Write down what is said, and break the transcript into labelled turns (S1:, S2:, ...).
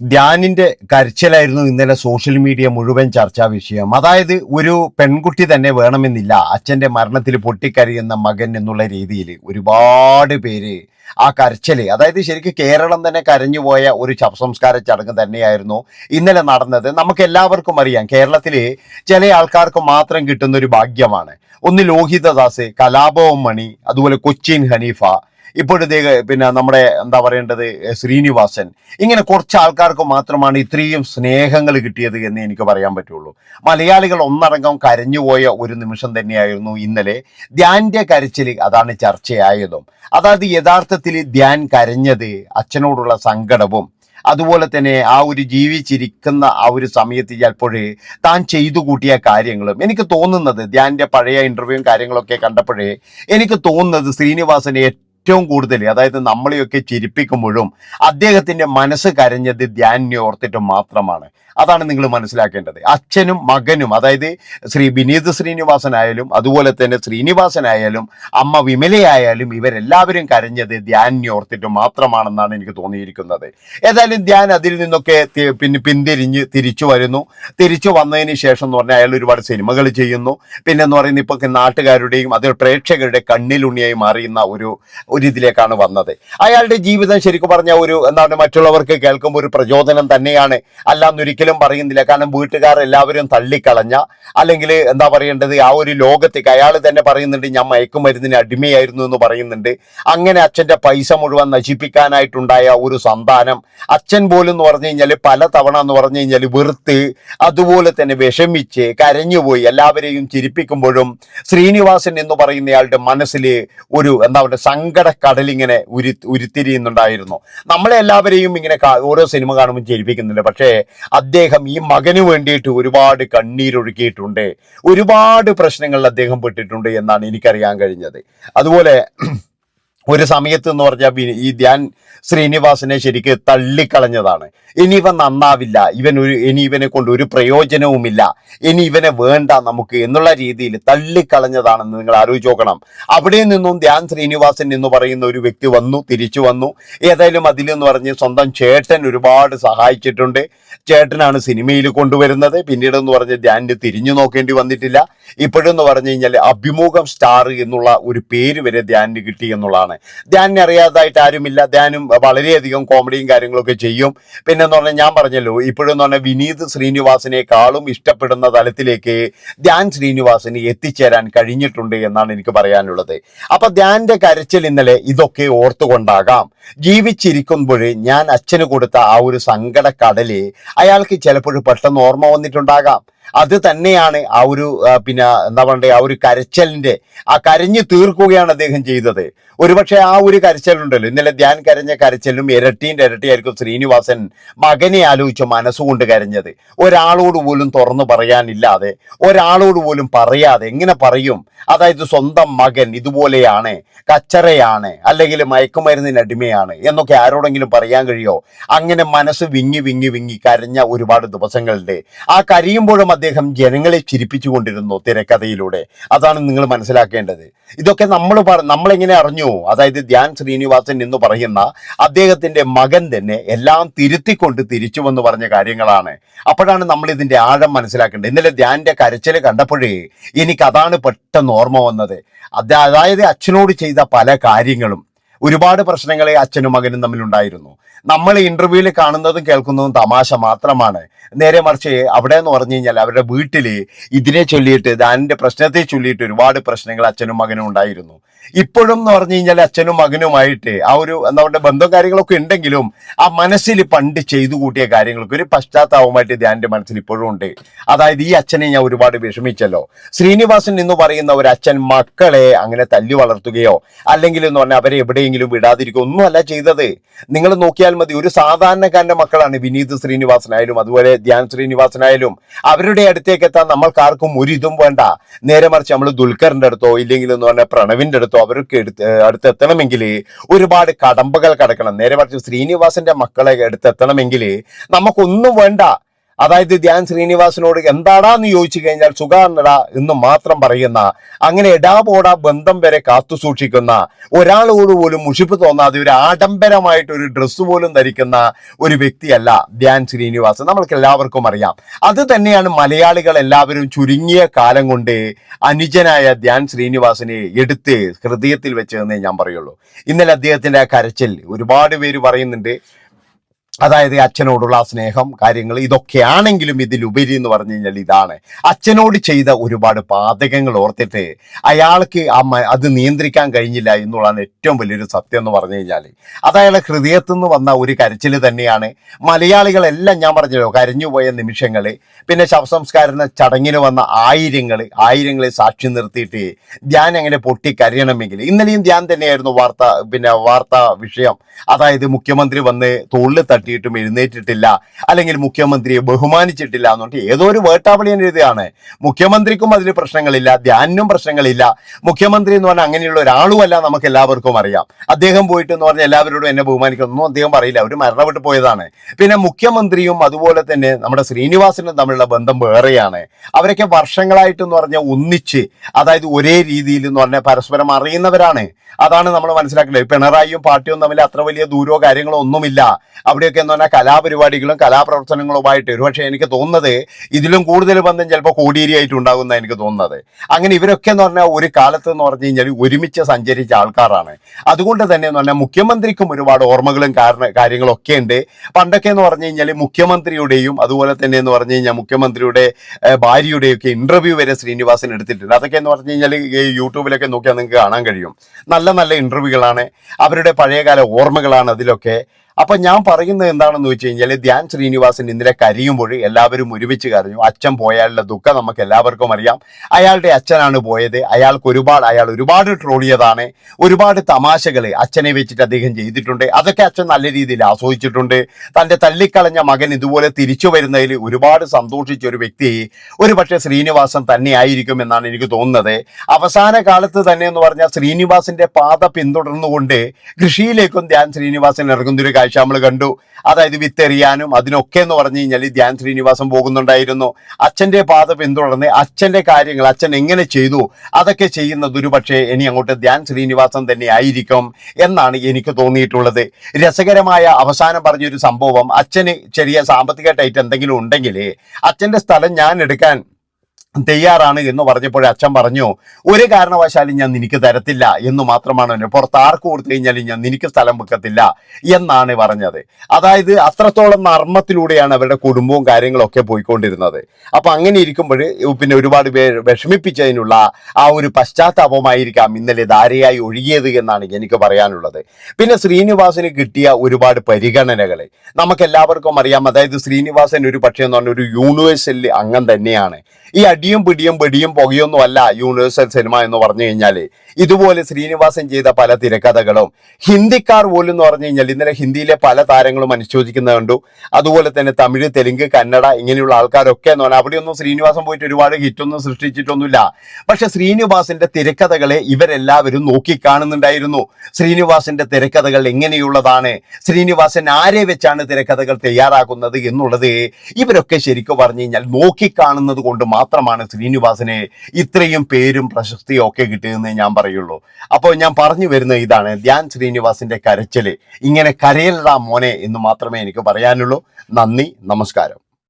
S1: ധ്യാനിന്റെ കരച്ചിലായിരുന്നു ഇന്നലെ social media മുഴുവൻ ചർച്ചാ വിഷയം. അതായത് ഒരു പെൺകുട്ടി തന്നെ വേണമെന്നില്ല. അച്ഛന്റെ മരണത്തിൽ പൊട്ടിക്കരയുന്ന മകൻ എന്നുള്ള രീതിയിൽ ഒരുപാട് പേര് ആ കരച്ചിൽ അതായത് ശരിക്കും കേരളം തന്നെ കരഞ്ഞുപോയ ഒരു ശവസംസ്കാര ചടങ്ങ് തന്നെയായിരുന്നു ഇന്നലെ നടന്നത്. നമുക്ക് എല്ലാവർക്കും അറിയാം കേരളത്തിൽ ചില ആൾക്കാർക്ക് മാത്രം കിട്ടുന്ന ഒരു ഭാഗ്യമാണ്. ഒന്ന് ലോഹിതദാസ് കലാഭവൻ മണി അതുപോലെ കൊച്ചിൻ ഹനീഫ ഇപ്പോഴത്തെ പിന്നെ നമ്മുടെ എന്താ പറയേണ്ടത് ശ്രീനിവാസൻ. ഇങ്ങനെ കുറച്ച് ആൾക്കാർക്ക് മാത്രമാണ് ഇത്രയും സ്നേഹങ്ങൾ കിട്ടിയത് എന്ന് എനിക്ക് പറയാൻ പറ്റുള്ളൂ. മലയാളികൾ ഒന്നടങ്കം കരഞ്ഞുപോയ ഒരു നിമിഷം തന്നെയായിരുന്നു ഇന്നലെ. ധ്യാന്റെ കരച്ചിൽ അതാണ് ചർച്ചയായതും. അതായത് യഥാർത്ഥത്തിൽ ധ്യാൻ കരഞ്ഞത് അച്ഛനോടുള്ള സങ്കടവും അതുപോലെ തന്നെ ആ ഒരു ജീവിച്ചിരിക്കുന്ന ആ ഒരു സമയത്ത് ചിലപ്പോഴേ താൻ ചെയ്തു കൂട്ടിയ കാര്യങ്ങളും. എനിക്ക് തോന്നുന്നത് ധ്യാന്റെ പഴയ ഇന്റർവ്യൂവും കാര്യങ്ങളൊക്കെ കണ്ടപ്പോഴേ എനിക്ക് തോന്നുന്നത് ശ്രീനിവാസനെ ഏറ്റവും കൂടുതൽ അതായത് നമ്മളെയൊക്കെ ചിരിപ്പിക്കുമ്പോഴും അദ്ദേഹത്തിന്റെ മനസ്സ് കരഞ്ഞത് ധ്യാനിനെ ഓർത്തിട്ട് മാത്രമാണ്. അതാണ് നിങ്ങൾ മനസ്സിലാക്കേണ്ടത്. അച്ഛനും മകനും അതായത് ശ്രീ വിനീത് ശ്രീനിവാസനായാലും അതുപോലെ തന്നെ ശ്രീനിവാസനായാലും അമ്മ വിമലയായാലും ഇവരെല്ലാവരും കരഞ്ഞത് ധ്യാനിനെ ഓർത്തിട്ട് മാത്രമാണെന്നാണ് എനിക്ക് തോന്നിയിരിക്കുന്നത്. ഏതായാലും ധ്യാൻ അതിൽ നിന്നൊക്കെ പിന്നെ പിന്തിരിഞ്ഞ് തിരിച്ചു വരുന്നു. തിരിച്ചു വന്നതിന് ശേഷം എന്ന് പറഞ്ഞാൽ അയാൾ ഒരുപാട് സിനിമകൾ ചെയ്യുന്നു. പിന്നെ എന്ന് പറയുന്നത് ഇപ്പൊ നാട്ടുകാരുടെയും അത് പ്രേക്ഷകരുടെ കണ്ണിലുണ്ണിയായി മാറിയുന്ന ഒരു ഒരു ഇതിലേക്കാണ് വന്നത്. അയാളുടെ ജീവിതം ശരിക്കും പറഞ്ഞ ഒരു എന്താണ് മറ്റുള്ളവർക്ക് കേൾക്കുമ്പോൾ ഒരു പ്രചോദനം തന്നെയാണ്. അല്ലാന്നൊരിക്കലും പറയുന്നില്ല. കാരണം വീട്ടുകാർ എല്ലാവരും തള്ളിക്കളഞ്ഞ അല്ലെങ്കിൽ എന്താ പറയേണ്ടത് ആ ഒരു ലോകത്തേക്ക് അയാൾ തന്നെ പറയുന്നുണ്ട് ഞാൻ മയക്കുമരുന്നിന് അടിമയായിരുന്നു എന്ന് പറയുന്നുണ്ട്. അങ്ങനെ അച്ഛന്റെ പൈസ മുഴുവൻ നശിപ്പിക്കാനായിട്ടുണ്ടായ ഒരു സന്താനം അച്ഛൻ പോലും എന്ന് പറഞ്ഞു കഴിഞ്ഞാൽ പല തവണ എന്ന് പറഞ്ഞു കഴിഞ്ഞാൽ വെറുത്ത് അതുപോലെ തന്നെ വിഷമിച്ച് കരഞ്ഞുപോയി. എല്ലാവരെയും ചിരിപ്പിക്കുമ്പോഴും ശ്രീനിവാസൻ എന്ന് പറയുന്നയാളുടെ മനസ്സിൽ ഒരു എന്താ പറയുക സങ്കട കടലിങ്ങനെ ഉരു ഉരുത്തിരിയുന്നുണ്ടായിരുന്നു. നമ്മളെല്ലാവരെയും ഇങ്ങനെ ഓരോ സിനിമ കാണുമ്പോൾ ചിരിപ്പിക്കുന്നുണ്ട്. പക്ഷേ അദ്ദേഹം ഈ മകന് വേണ്ടിയിട്ട് ഒരുപാട് കണ്ണീരൊഴുക്കിയിട്ടുണ്ട്. ഒരുപാട് പ്രശ്നങ്ങളിൽ അദ്ദേഹം പെട്ടിട്ടുണ്ട് എന്നാണ് എനിക്കറിയാൻ കഴിഞ്ഞത്. അതുപോലെ ഒരു സമയത്ത് എന്ന് പറഞ്ഞാൽ ഈ ധ്യാൻ ശ്രീനിവാസനെ ശരിക്ക് തള്ളിക്കളഞ്ഞതാണ്. ഇനി ഇവൻ നന്നാവില്ല. ഇവൻ ഒരു ഇനി ഇവനെ കൊണ്ട് ഒരു പ്രയോജനവുമില്ല. ഇനി ഇവനെ വേണ്ട നമുക്ക് എന്നുള്ള രീതിയിൽ തള്ളിക്കളഞ്ഞതാണെന്ന് നിങ്ങൾ ആലോചിച്ച് നോക്കണം. അവിടെ നിന്നും ധ്യാൻ ശ്രീനിവാസൻ എന്ന് പറയുന്ന ഒരു വ്യക്തി വന്നു തിരിച്ചു വന്നു. ഏതായാലും അതിലെന്ന് പറഞ്ഞ് സ്വന്തം ചേട്ടൻ ഒരുപാട് സഹായിച്ചിട്ടുണ്ട്. ചേട്ടനാണ് സിനിമയിൽ കൊണ്ടുവരുന്നത്. പിന്നീട് എന്ന് പറഞ്ഞ് ധ്യാനിന് തിരിഞ്ഞു നോക്കേണ്ടി വന്നിട്ടില്ല. ഇപ്പോഴെന്ന് പറഞ്ഞു കഴിഞ്ഞാൽ അഭിമുഖം സ്റ്റാർ എന്നുള്ള ഒരു പേര് വരെ ധ്യാനിന് കിട്ടി എന്നുള്ളതാണ്. ധ്യാനിനെ അറിയാതായിട്ട് ആരുമില്ല. ധ്യാനും വളരെയധികം കോമഡിയും കാര്യങ്ങളൊക്കെ ചെയ്യും. പിന്നെ എന്ന് പറഞ്ഞാൽ ഞാൻ പറഞ്ഞല്ലോ ഇപ്പോഴെന്ന് പറഞ്ഞാൽ വിനീത് ശ്രീനിവാസിനേക്കാളും ഇഷ്ടപ്പെടുന്ന തലത്തിലേക്ക് ധ്യാൻ ശ്രീനിവാസിന് എത്തിച്ചേരാൻ കഴിഞ്ഞിട്ടുണ്ട് എന്നാണ് എനിക്ക് പറയാനുള്ളത്. അപ്പൊ ധ്യാന്റെ കരച്ചിൽ ഇന്നലെ ഇതൊക്കെ ഓർത്തുകൊണ്ടാകാം. ജീവിച്ചിരിക്കുമ്പോൾ ഞാൻ അച്ഛന് കൊടുത്ത ആ ഒരു സങ്കട കടൽ അയാൾക്ക് ചിലപ്പോൾ പെട്ടെന്ന് ഓർമ്മ വന്നിട്ടുണ്ടാകാം. അത് തന്നെയാണ് ആ ഒരു പിന്നെ എന്താ പറയണ്ടേ ആ ഒരു കരച്ചലിന്റെ ആ കരഞ്ഞു തീർക്കുകയാണ് അദ്ദേഹം ചെയ്തത്. ഒരുപക്ഷെ ആ ഒരു കരച്ചലുണ്ടല്ലോ. ഇന്നലെ ധ്യാൻ കരഞ്ഞ കരച്ചലും ഇരട്ടീന്റെ ഇരട്ടിയായിരിക്കും ശ്രീനിവാസൻ മകനെ ആലോചിച്ച് മനസ്സുകൊണ്ട് കരഞ്ഞത്. ഒരാളോട് പോലും തുറന്നു പറയാനില്ലാതെ ഒരാളോട് പോലും പറയാതെ എങ്ങനെ പറയും? അതായത് സ്വന്തം മകൻ ഇതുപോലെയാണ് കച്ചറയാണ് അല്ലെങ്കിൽ മയക്കുമരുന്നിന് അടിമയാണ് എന്നൊക്കെ ആരോടെങ്കിലും പറയാൻ കഴിയോ? അങ്ങനെ മനസ്സ് വിങ്ങി വിങ്ങി വിങ്ങി കരഞ്ഞ ഒരുപാട് ദിവസങ്ങളുണ്ട്. ആ കരയുമ്പോഴും അദ്ദേഹം ജനങ്ങളെ ചിരിപ്പിച്ചുകൊണ്ടിരുന്നു തിരക്കഥയിലൂടെ. അതാണ് നിങ്ങൾ മനസ്സിലാക്കേണ്ടത്. ഇതൊക്കെ നമ്മൾ പറ നമ്മളെങ്ങനെ അറിഞ്ഞു? അതായത് ധ്യാൻ ശ്രീനിവാസൻ എന്ന് പറയുന്ന അദ്ദേഹത്തിന്റെ മകൻ തന്നെ എല്ലാം തിരുത്തിക്കൊണ്ട് തിരിച്ചു വന്ന് പറഞ്ഞ കാര്യങ്ങളാണ്. അപ്പോഴാണ് നമ്മൾ ഇതിന്റെ ആഴം മനസ്സിലാക്കേണ്ടത്. ഇന്നലെ ധ്യാന്റെ കരച്ചിൽ കണ്ടപ്പോഴേ എനിക്ക് അതാണ് പെട്ടെന്ന് ഓർമ്മ വന്നത്. അതായത് അച്ഛനോട് ചെയ്ത പല കാര്യങ്ങളും. ഒരുപാട് പ്രശ്നങ്ങളെ അച്ഛനും മകനും തമ്മിലുണ്ടായിരുന്നു നമ്മൾ ഇന്റർവ്യൂവിൽ കാണുന്നതും കേൾക്കുന്നതും തമാശ മാത്രമാണ്. നേരെ മറിച്ച് അവിടെ എന്ന് പറഞ്ഞു കഴിഞ്ഞാൽ അവരുടെ വീട്ടിൽ ഇതിനെ ചൊല്ലിയിട്ട് ദാനിന്റെ പ്രശ്നത്തെ ചൊല്ലിയിട്ട് ഒരുപാട് പ്രശ്നങ്ങൾ അച്ഛനും മകനും ഉണ്ടായിരുന്നു. ഇപ്പോഴും എന്ന് പറഞ്ഞു കഴിഞ്ഞാൽ അച്ഛനും മകനുമായിട്ട് ആ ഒരു പറയുക ബന്ധം കാര്യങ്ങളൊക്കെ ഉണ്ടെങ്കിലും ആ മനസ്സിൽ പണ്ട് ചെയ്തു കൂട്ടിയ കാര്യങ്ങൾക്ക് ഒരു പശ്ചാത്താപമായിട്ട് ധ്യാനിന്റെ മനസ്സിൽ ഇപ്പോഴും ഉണ്ട്. അതായത് ഈ അച്ഛനെ ഞാൻ ഒരുപാട് വിഷമിച്ചല്ലോ. ശ്രീനിവാസൻ എന്ന് പറയുന്ന ഒരു അച്ഛൻ മക്കളെ അങ്ങനെ തല്ലി വളർത്തുകയോ അല്ലെങ്കിൽ എന്ന് പറഞ്ഞാൽ അവരെ എവിടെയെങ്കിലും വിടാതിരിക്കുക ഒന്നുമല്ല ചെയ്തത്. നിങ്ങൾ നോക്കിയാൽ മതി ഒരു സാധാരണക്കാരന്റെ മക്കളാണ് വിനീത് ശ്രീനിവാസനായാലും അതുപോലെ ധ്യാൻ ശ്രീനിവാസനായാലും. അവരുടെ അടുത്തേക്ക് എത്താൻ നമ്മൾക്കാർക്കും ഒരു ഇതും വേണ്ട. നേരെ മറിച്ച് നമ്മൾ ദുൽഖറിന്റെ അടുത്തോ ഇല്ലെങ്കിൽ എന്ന് പറഞ്ഞാൽ പ്രണവിന്റെ അടുത്തോ അവർക്ക് എടുത്ത് എത്തണമെങ്കിൽ ഒരുപാട് കടമ്പകൾ കടക്കണം. നേരെ മറിച്ച് ശ്രീനിവാസന്റെ മക്കളെ അടുത്തെത്തണമെങ്കിൽ നമുക്കൊന്നും വേണ്ട. അതായത് ധ്യാൻ ശ്രീനിവാസനോട് എന്താടാന്ന് ചോദിച്ചു കഴിഞ്ഞാൽ സുഖാണടാ എന്ന് മാത്രം പറയുന്ന അങ്ങനെ എടാപോടാ ബന്ധം വരെ കാത്തു സൂക്ഷിക്കുന്ന ഒരാളോട് പോലും മുഷിപ്പ് തോന്നാതെ ഒരു ആഡംബരമായിട്ട് ഒരു ഡ്രസ്സ് പോലും ധരിക്കുന്ന ഒരു വ്യക്തിയല്ല ധ്യാൻ ശ്രീനിവാസ് നമ്മൾക്ക് എല്ലാവർക്കും അറിയാം. അത് തന്നെയാണ് മലയാളികൾ എല്ലാവരും ചുരുങ്ങിയ കാലം കൊണ്ട് അനുജനായ ധ്യാൻ ശ്രീനിവാസനെ എടുത്ത് ഹൃദയത്തിൽ വെച്ചതെന്നേ ഞാൻ പറയുള്ളൂ. ഇന്നലെ അദ്ദേഹത്തിന്റെ കരച്ചിൽ ഒരുപാട് പേര് പറയുന്നുണ്ട്. അതായത് അച്ഛനോടുള്ള ആ സ്നേഹം കാര്യങ്ങൾ ഇതൊക്കെയാണെങ്കിലും ഇതിലുപരി എന്ന് പറഞ്ഞു കഴിഞ്ഞാൽ ഇതാണ്. അച്ഛനോട് ചെയ്ത ഒരുപാട് പാതകങ്ങൾ ഓർത്തിട്ട് അയാൾക്ക് അത് നിയന്ത്രിക്കാൻ കഴിഞ്ഞില്ല എന്നുള്ളതാണ് ഏറ്റവും വലിയൊരു സത്യം എന്ന് പറഞ്ഞു കഴിഞ്ഞാൽ. അത് ഹൃദയത്തു നിന്ന് വന്ന ഒരു കരച്ചിൽ തന്നെയാണ്. മലയാളികളെല്ലാം ഞാൻ പറഞ്ഞല്ലോ കരഞ്ഞുപോയ നിമിഷങ്ങൾ പിന്നെ ശവസംസ്കാര ചടങ്ങിന് വന്ന ആയിരങ്ങൾ ആയിരങ്ങളെ സാക്ഷി നിർത്തിയിട്ട് ധ്യാൻ അങ്ങനെ പൊട്ടിക്കരയണമെങ്കിൽ ഇന്നലെയും ധ്യാൻ തന്നെയായിരുന്നു വാർത്ത പിന്നെ വാർത്താ വിഷയം. അതായത് മുഖ്യമന്ത്രി വന്ന് തോളിൽ തട്ടിയിട്ടും എഴുന്നേറ്റിട്ടില്ല അല്ലെങ്കിൽ മുഖ്യമന്ത്രിയെ ബഹുമാനിച്ചിട്ടില്ല എന്നുകൊണ്ട് ഏതോ ഒരു വേട്ടാവളിയൻ എഴുതുകയാണ് മുഖ്യമന്ത്രിക്കും അതിൽ പ്രശ്നങ്ങളില്ല ധ്യാനിനും പ്രശ്നങ്ങളില്ല. മുഖ്യമന്ത്രി എന്ന് പറഞ്ഞാൽ അങ്ങനെയുള്ള ഒരാളുമല്ല നമുക്ക് എല്ലാവർക്കും അറിയാം. അദ്ദേഹം പോയിട്ട് എന്ന് പറഞ്ഞാൽ എല്ലാവരോടും എന്നെ ബഹുമാനിക്കുന്നൊന്നും അദ്ദേഹം പറയില്ല. അവർ മരണപ്പെട്ടു പോയതാണ്. പിന്നെ മുഖ്യമന്ത്രിയും അതുപോലെ തന്നെ നമ്മുടെ ശ്രീനിവാസനും തമ്മിലുള്ള ബന്ധം വേറെയാണ്. അവരൊക്കെ വർഷങ്ങളായിട്ട് എന്ന് പറഞ്ഞാൽ ഒന്നിച്ച് അതായത് ഒരേ രീതിയിൽ എന്ന് പറഞ്ഞാൽ പരസ്പരം അറിയുന്നവരാണ്. അതാണ് നമ്മൾ മനസ്സിലാക്കേണ്ടത്. പിണറായിയും പാർട്ടിയും തമ്മിൽ അത്ര വലിയ ദൂരോ കാര്യങ്ങളോ ഒന്നുമില്ല. അവിടെയൊക്കെ എന്ന് പറഞ്ഞാൽ കലാപരിപാടികളും കലാപ്രവർത്തനങ്ങളുമായിട്ട് ഒരുപക്ഷെ എനിക്ക് തോന്നുന്നത് ഇതിലും കൂടുതൽ ബന്ധം ചിലപ്പോൾ കോടിയേരി ആയിട്ട് ഉണ്ടാകുന്ന എനിക്ക് തോന്നുന്നത്. അങ്ങനെ ഇവരൊക്കെ എന്ന് പറഞ്ഞാൽ ഒരു കാലത്ത് എന്ന് പറഞ്ഞു കഴിഞ്ഞാൽ ഒരുമിച്ച് സഞ്ചരിച്ച ആൾക്കാരാണ്. അതുകൊണ്ട് തന്നെ എന്ന് പറഞ്ഞാൽ മുഖ്യമന്ത്രിക്കും ഒരുപാട് ഓർമ്മകളും കാരണ കാര്യങ്ങളൊക്കെ ഉണ്ട്. പണ്ടൊക്കെ എന്ന് പറഞ്ഞു കഴിഞ്ഞാൽ മുഖ്യമന്ത്രിയുടെയും അതുപോലെ തന്നെ എന്ന് പറഞ്ഞു കഴിഞ്ഞാൽ മുഖ്യമന്ത്രിയുടെ ഭാര്യയുടെയും ഒക്കെ ഇന്റർവ്യൂ വരെ ശ്രീനിവാസൻ എടുത്തിട്ടുണ്ട്. അതൊക്കെ എന്ന് പറഞ്ഞു കഴിഞ്ഞാൽ യൂട്യൂബിലൊക്കെ നോക്കിയാൽ നിങ്ങൾക്ക് കാണാൻ കഴിയും. നല്ല നല്ല ഇന്റർവ്യൂകളാണ് അവരുടെ പഴയകാല ഓർമ്മകളാണ് അതിലൊക്കെ. അപ്പൊ ഞാൻ പറയുന്നത് എന്താണെന്ന് വെച്ച് കഴിഞ്ഞാൽ ധ്യാൻ ശ്രീനിവാസൻ ഇന്നലെ കരയുമ്പോൾ എല്ലാവരും ഒരുമിച്ച് കരഞ്ഞു. അച്ഛൻ പോയാലുള്ള ദുഃഖം നമുക്ക് എല്ലാവർക്കും അറിയാം. അയാളുടെ അച്ഛനാണ് പോയത്. അയാൾക്ക് ഒരുപാട് അയാൾ ഒരുപാട് ട്രോളിയതാണ്. ഒരുപാട് തമാശകൾ അച്ഛനെ വെച്ചിട്ട് അദ്ദേഹം ചെയ്തിട്ടുണ്ട്. അതൊക്കെ അച്ഛൻ നല്ല രീതിയിൽ ആസ്വദിച്ചിട്ടുണ്ട്. തന്റെ തള്ളിക്കളഞ്ഞ മകൻ ഇതുപോലെ തിരിച്ചു വരുന്നതിൽ ഒരുപാട് സന്തോഷിച്ച ഒരു വ്യക്തി. ഒരു പക്ഷേ ശ്രീനിവാസൻ തന്നെ ആയിരിക്കും എന്നാണ് എനിക്ക് തോന്നുന്നത്. അവസാന കാലത്ത് തന്നെ എന്ന് പറഞ്ഞാൽ ശ്രീനിവാസിന്റെ പാത പിന്തുടർന്നുകൊണ്ട് കൃഷിയിലേക്കും ധ്യാൻ ശ്രീനിവാസൻ ഇറങ്ങുന്ന ഒരു കാഴ്ച നമ്മൾ കണ്ടു. അതായത് വിത്തെറിയാനും അതിനൊക്കെ എന്ന് പറഞ്ഞു കഴിഞ്ഞാൽ ധ്യാൻ ശ്രീനിവാസം പോകുന്നുണ്ടായിരുന്നു. അച്ഛന്റെ പാത പിന്തുടർന്ന് അച്ഛന്റെ കാര്യങ്ങൾ അച്ഛൻ എങ്ങനെ ചെയ്തു അതൊക്കെ ചെയ്യുന്നത് ഒരു പക്ഷേ ഇനി അങ്ങോട്ട് ധ്യാൻ ശ്രീനിവാസം തന്നെ ആയിരിക്കും എന്നാണ് എനിക്ക് തോന്നിയിട്ടുള്ളത്. രസകരമായ അവസാനം പറഞ്ഞൊരു സംഭവം അച്ഛന് ചെറിയ സാമ്പത്തികമായിട്ട് എന്തെങ്കിലും ഉണ്ടെങ്കിൽ അച്ഛന്റെ സ്ഥലം ഞാൻ എടുക്കാൻ തയ്യാറാണ് എന്ന് പറഞ്ഞപ്പോൾ അച്ഛൻ പറഞ്ഞു ഒരു കാരണവശാലും ഞാൻ നിനക്ക് തരത്തില്ല എന്ന് മാത്രമാണ് എന്നെ പുറത്ത് ആർക്ക് കൊടുത്തു കഴിഞ്ഞാലും ഞാൻ നിനക്ക് സ്ഥലം വെക്കത്തില്ല എന്നാണ് പറഞ്ഞത്. അതായത് അത്രത്തോളം നർമ്മത്തിലൂടെയാണ് അവരുടെ കുടുംബവും കാര്യങ്ങളൊക്കെ പോയിക്കൊണ്ടിരുന്നത്. അപ്പൊ അങ്ങനെ ഇരിക്കുമ്പോൾ പിന്നെ ഒരുപാട് പേർ വിഷമിപ്പിച്ചതിനുള്ള ആ ഒരു പശ്ചാത്താപമായിരിക്കാം ഇന്നലെ ധാരയായി ഒഴുകിയത് എന്നാണ് എനിക്ക് പറയാനുള്ളത്. പിന്നെ ശ്രീനിവാസന് കിട്ടിയ ഒരുപാട് പരിഗണനകൾ നമുക്ക് എല്ലാവർക്കും അറിയാം അതായത് ശ്രീനിവാസൻ ഒരു പക്ഷേ എന്ന് പറഞ്ഞ ഒരു യൂണിവേഴ്സൽ അംഗം തന്നെയാണ്. ഈ അടിയും പിടിയും പിടിയും പുകയൊന്നും അല്ല യൂണിവേഴ്സൽ സിനിമ എന്ന് പറഞ്ഞു കഴിഞ്ഞാൽ ഇതുപോലെ ശ്രീനിവാസൻ ചെയ്ത പല തിരക്കഥകളും ഹിന്ദിക്കാർ പോലും എന്ന് പറഞ്ഞു കഴിഞ്ഞാൽ ഇന്നലെ ഹിന്ദിയിലെ പല താരങ്ങളും അനുശോചിക്കുന്നത് കണ്ടു. അതുപോലെ തന്നെ തമിഴ് തെലുങ്ക് കന്നഡ ഇങ്ങനെയുള്ള ആൾക്കാരൊക്കെ എന്ന് പറഞ്ഞാൽ അവിടെയൊന്നും ശ്രീനിവാസൻ പോയിട്ട് ഒരുപാട് ഹിറ്റൊന്നും സൃഷ്ടിച്ചിട്ടൊന്നുമില്ല. പക്ഷെ ശ്രീനിവാസിന്റെ തിരക്കഥകളെ ഇവരെല്ലാവരും നോക്കിക്കാണുന്നുണ്ടായിരുന്നു ശ്രീനിവാസിന്റെ തിരക്കഥകൾ എങ്ങനെയുള്ളതാണ്? ശ്രീനിവാസൻ ആരെ വെച്ചാണ് തിരക്കഥകൾ തയ്യാറാക്കുന്നത് എന്നുള്ളത് ഇവരൊക്കെ ശരിക്കും പറഞ്ഞു കഴിഞ്ഞാൽ നോക്കിക്കാണുന്നത് കൊണ്ട് മാത്രമാണ് ശ്രീനിവാസന് ഇത്രയും പേരും പ്രശസ്തിയും ഒക്കെ കിട്ടിയതെന്ന് ഞാൻ പറയുള്ളൂ. അപ്പോൾ ഞാൻ പറഞ്ഞു വരുന്ന ഇതാണ് ധ്യാൻ ശ്രീനിവാസിന്റെ കരച്ചിൽ. ഇങ്ങനെ കരയലടാ മോനെ എന്ന് മാത്രമേ എനിക്ക് പറയാനുള്ളൂ. നന്ദി നമസ്കാരം.